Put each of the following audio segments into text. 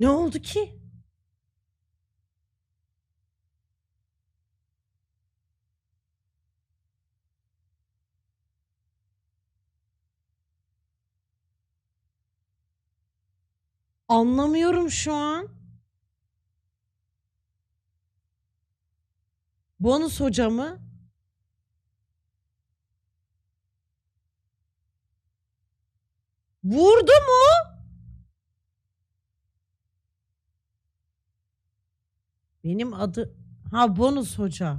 Ne oldu ki? Anlamıyorum şu an. Bonus hoca mı? Vurdu mu? Benim adı ha bonus hoca.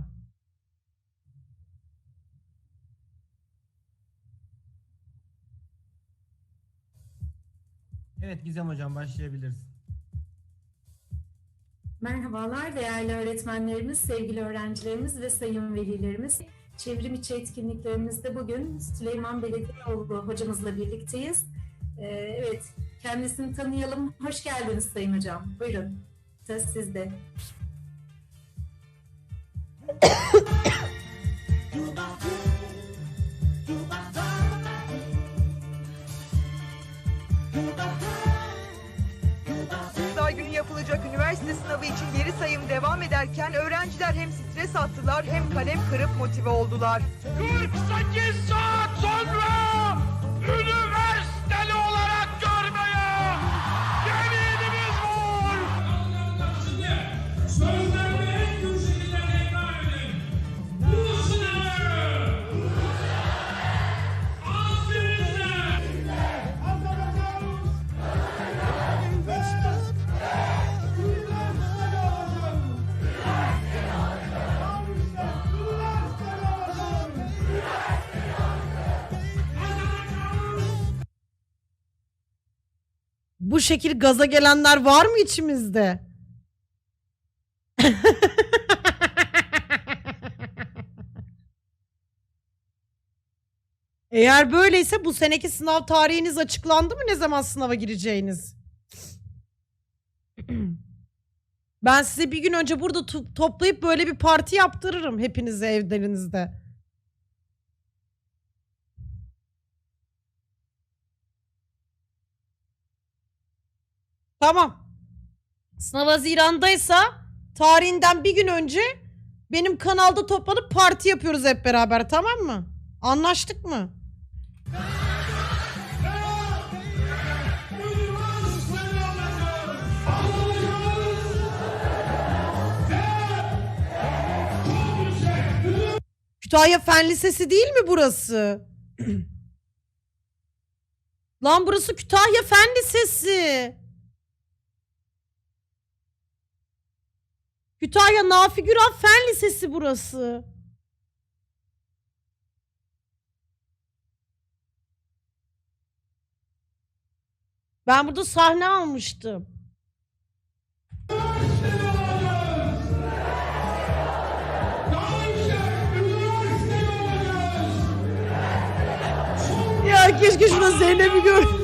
Evet Gizem Hocam başlayabiliriz. Merhabalar değerli öğretmenlerimiz, sevgili öğrencilerimiz ve sayın velilerimiz. Çevrim içi etkinliklerimizde bugün Süleyman Belediyeoğlu hocamızla birlikteyiz. Ee, evet, kendisini tanıyalım. Hoş geldiniz Sayın Hocam. Buyurun, söz sizde. Pazar yapılacak üniversite sınavı için geri sayım devam ederken öğrenciler hem stres attılar hem kalem kırıp motive oldular. 48 saat sonra Bu şekil gaza gelenler var mı içimizde? Eğer böyleyse bu seneki sınav tarihiniz açıklandı mı? Ne zaman sınava gireceğiniz? Ben size bir gün önce burada to- toplayıp böyle bir parti yaptırırım hepinize evlerinizde. Tamam. Sınav Haziran'daysa tarihinden bir gün önce benim kanalda toplanıp parti yapıyoruz hep beraber tamam mı? Anlaştık mı? Kütahya Fen Lisesi değil mi burası? Lan burası Kütahya Fen Lisesi. Kütahya Nafi Güral Fen Lisesi burası. Ben burada sahne almıştım. Ya keşke şuna Zeynep'i gör.